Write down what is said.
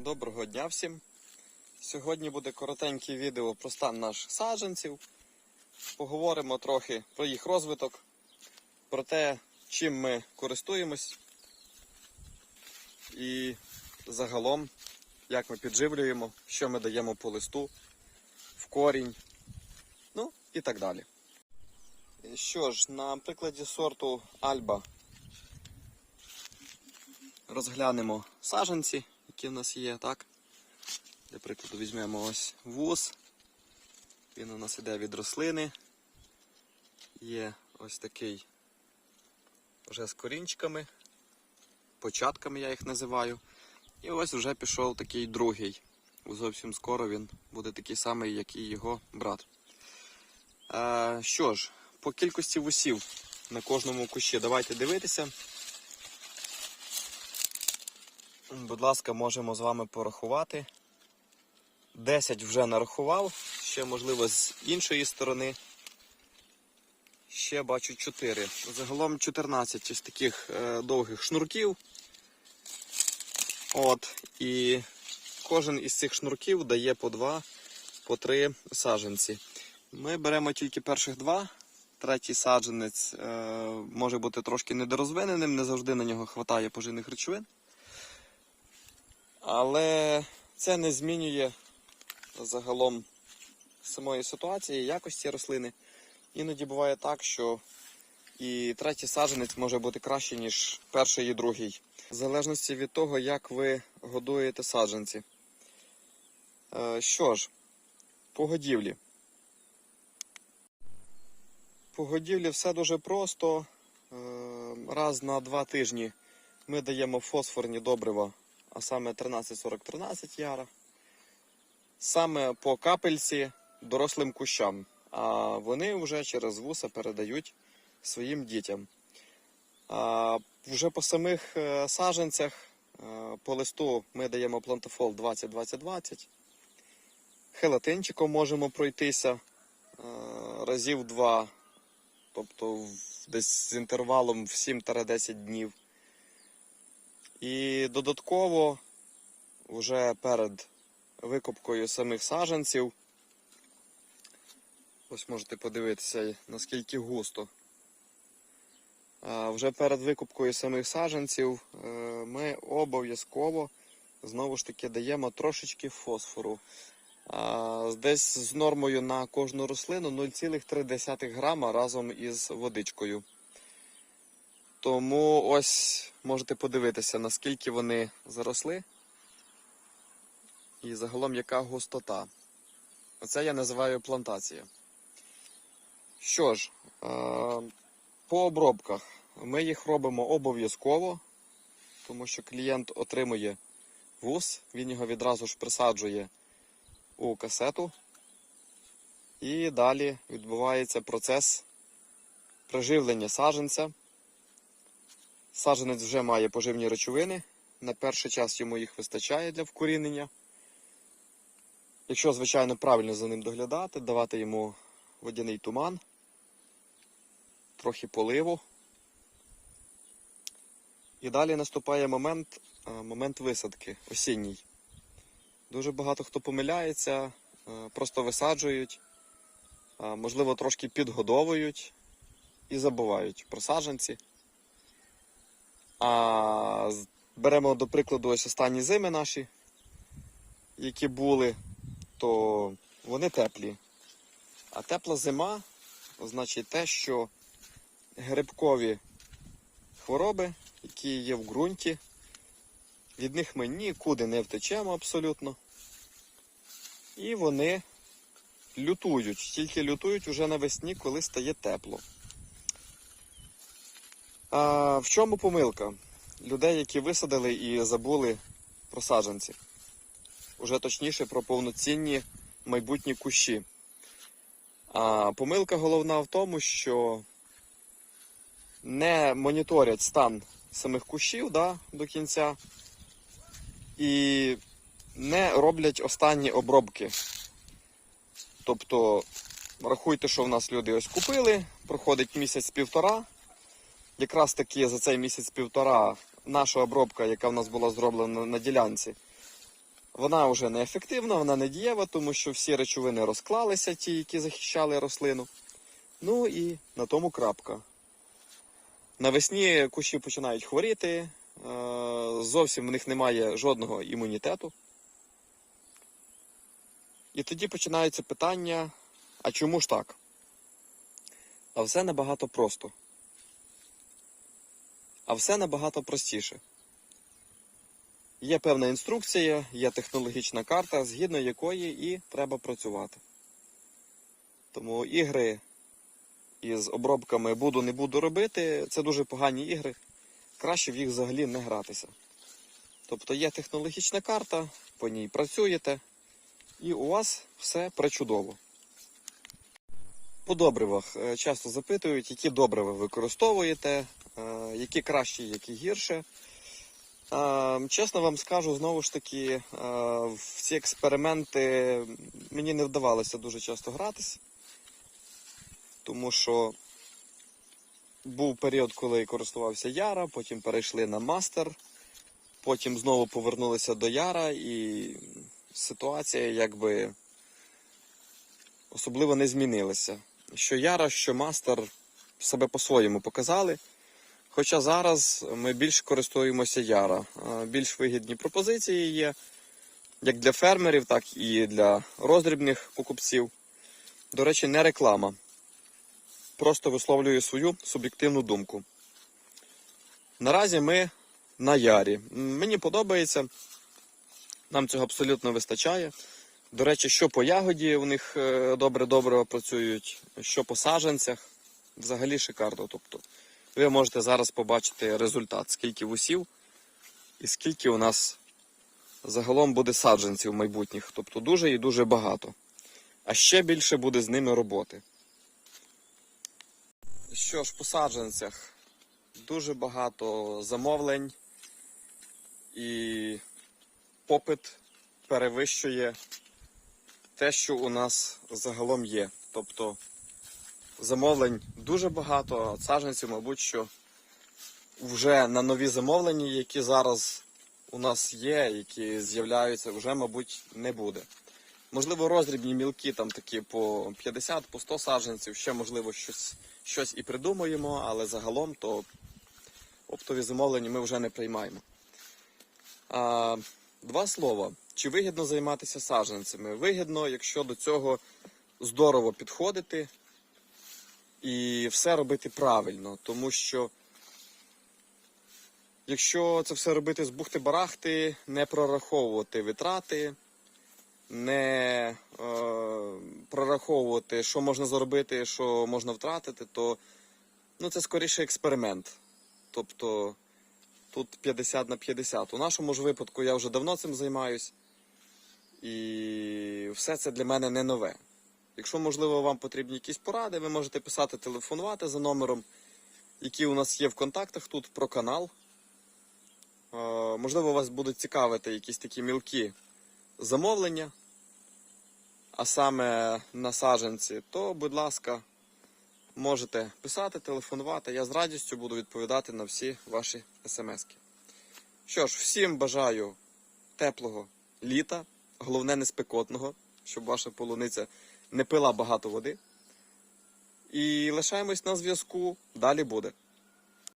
Доброго дня всім! Сьогодні буде коротеньке відео про стан наших саджанців. Поговоримо трохи про їх розвиток, про те, чим ми користуємось і загалом, як ми підживлюємо, що ми даємо по листу, в корінь, ну і так далі. Що ж, на прикладі сорту Альба розглянемо саджанці, які в нас є, так? Для прикладу візьмемо ось вуз. Він у нас іде від рослини. Є ось такий вже з корінчиками, початками я їх називаю. І ось вже пішов такий другий. Зовсім скоро він буде такий самий, як і його брат. Е, що ж, по кількості вусів на кожному кущі давайте дивитися. Будь ласка, можемо з вами порахувати. 10 вже нарахував, ще, можливо, з іншої сторони. Ще бачу 4. Загалом 14 ось таких е, довгих шнурків. От, і кожен із цих шнурків дає по 2, по 3 саджанці. Ми беремо тільки перших два. Третій саджанець е, може бути трошки недорозвиненим, не завжди на нього вистачає поживних речовин. Але це не змінює загалом самої ситуації, якості рослини. Іноді буває так, що і третій саджанець може бути краще, ніж перший і другий. В залежності від того, як ви годуєте саджанці. Е, Що ж, по годівлі. По годівлі все дуже просто. Е, Раз на два тижні ми даємо фосфорні добрива а саме 13-40-13 яра. Саме по капельці дорослим кущам, а вони вже через вуса передають своїм дітям. А вже по самих е, саджанцях е, по листу ми даємо плантофол 20-20-20. Хелатинчиком можемо пройтися е, разів два, тобто десь з інтервалом в 7-10 днів. І додатково, вже перед викопкою самих саджанців, ось можете подивитися, наскільки густо. Вже перед викопкою самих саджанців е, ми обов'язково знову ж таки даємо трошечки фосфору. Десь з нормою на кожну рослину 0,3 грама разом із водичкою. Тому ось можете подивитися, наскільки вони заросли. І загалом яка густота. Оце я називаю плантація. Що ж, е, по обробках ми їх робимо обов'язково, тому що клієнт отримує вуз, він його відразу ж присаджує у касету. І далі відбувається процес приживлення саджанця. Саджанець вже має поживні речовини. На перший час йому їх вистачає для вкорінення. Якщо, звичайно, правильно за ним доглядати, давати йому водяний туман, трохи поливу. І далі наступає момент, е, момент висадки осінній. Дуже багато хто помиляється, е, просто висаджують, можливо, трошки підгодовують і забувають про саджанці. А беремо до прикладу ось останні зими наші, які були, то вони теплі. А тепла зима значить те, що грибкові хвороби, які є в ґрунті, від них ми нікуди не втечемо абсолютно. І вони лютують, тільки лютують уже навесні, коли стає тепло. А, в чому помилка? Людей, які висадили і забули про саджанці. Уже точніше про повноцінні майбутні кущі. А помилка головна в тому, що не моніторять стан самих кущів да, до кінця і не роблять останні обробки. Тобто, рахуйте, що в нас люди ось купили, проходить місяць-півтора. Якраз таки за цей місяць-півтора наша обробка, яка в нас була зроблена на ділянці, Вона вже не ефективна, вона не дієва, тому що всі речовини розклалися, ті, які захищали рослину. Ну і на тому крапка. Навесні кущі починають хворіти, е, зовсім в них немає жодного імунітету. І тоді починається питання: а чому ж так? А все набагато просто. А все набагато простіше. Є певна інструкція, є технологічна карта, згідно якої і треба працювати. Тому ігри із обробками буду не буду робити, це дуже погані ігри. Краще в їх взагалі не гратися. Тобто є технологічна карта, по ній працюєте, і у вас все пречудово. По добривах е, часто запитують, які добрива ви використовуєте, е, які кращі, які гірше. Чесно вам скажу, знову ж таки, е, в ці експерименти мені не вдавалося дуже часто гратись, тому що був період, коли користувався Яра, потім перейшли на мастер, потім знову повернулися до Яра, і ситуація якби особливо не змінилася. Що Яра, що мастер себе по-своєму показали. Хоча зараз ми більш користуємося Яра. Е, Більш вигідні пропозиції є, як для фермерів, так і для роздрібних покупців. До речі, не реклама. Просто висловлюю свою суб'єктивну думку. Наразі ми на Ярі. Мені подобається, нам цього абсолютно вистачає. До речі, що по ягоді у них добре-добре працюють, що по саджанцях. Взагалі шикарно. Тобто, ви можете зараз побачити результат, скільки вусів і скільки у нас загалом буде саджанців майбутніх. Тобто дуже і дуже багато. А ще більше буде з ними роботи. Що ж, по саджанцях дуже багато замовлень і попит перевищує те, що у нас загалом є. Тобто замовлень дуже багато, а саджанців, мабуть, що вже на нові замовлення, які зараз у нас є, які з'являються, вже, мабуть, не буде. Можливо, роздрібні мілкі, там такі по 50, по 100 саджанців, ще, можливо, щось, щось і придумаємо, але загалом то оптові замовлення ми вже не приймаємо. А, два слова. Чи вигідно займатися саджанцями? Вигідно, якщо до цього здорово підходити і все робити правильно, тому що якщо це все робити з бухти-барахти, не прораховувати витрати, не е, прораховувати, що можна заробити, що можна втратити, то ну, це скоріше експеримент. Тобто тут 50 на 50. У нашому ж випадку я вже давно цим займаюсь. І все це для мене не нове. Якщо, можливо, вам потрібні якісь поради, ви можете писати, телефонувати за номером, який у нас є в контактах тут про канал. Е, Можливо, вас будуть цікавити якісь такі мілкі замовлення, а саме на саджанці, то, будь ласка, можете писати, телефонувати. Я з радістю буду відповідати на всі ваші смски. Що ж, всім бажаю теплого літа, головне не спекотного, щоб ваша полуниця не пила багато води. І лишаємось на зв'язку. Далі буде.